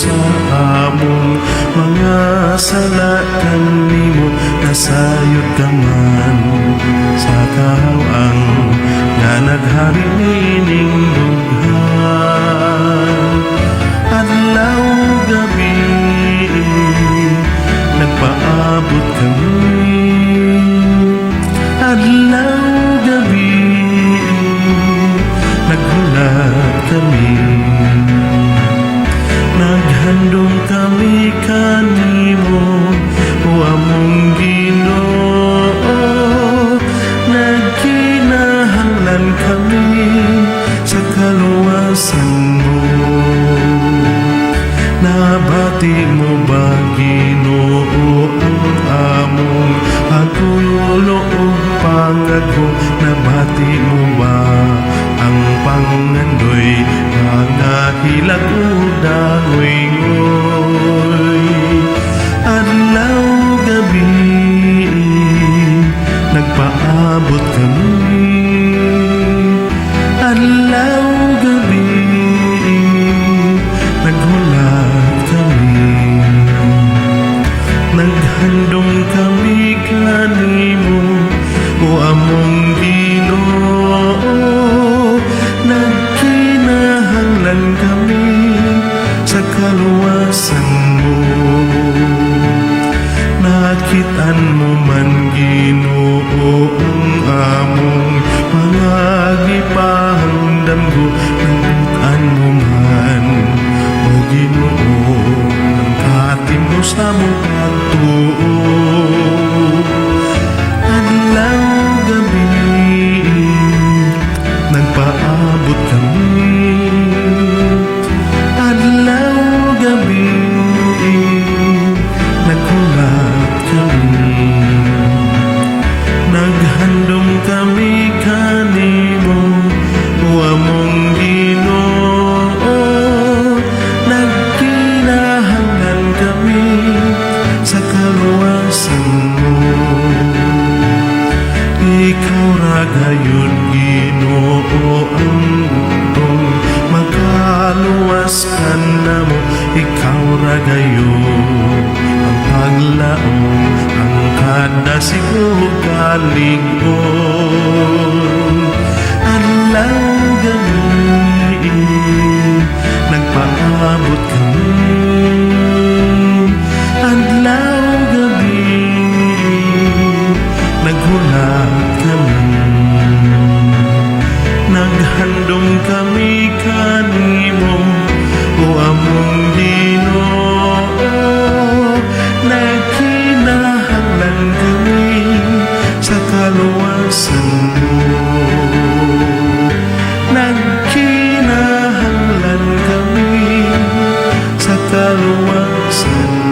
sa among mga sala kanimo nasayod ka man. Sa kaawang nga naghari nining mo. Nabati mo ba Ginoo ang among pagtulo o pangako Nabati mo ba? Ang pangandoy mga hilagudan man Ginoo ang among mga gipahangdamgo Nakitaan mo man o Ginoo ang katim mo sa ikaw ra gayon Ginoo ang tong makaluwas ka na mo ikaw ra gayon. Ang paglaom ang kada siguro kalingon adlaw gabi nagpaabot kami The works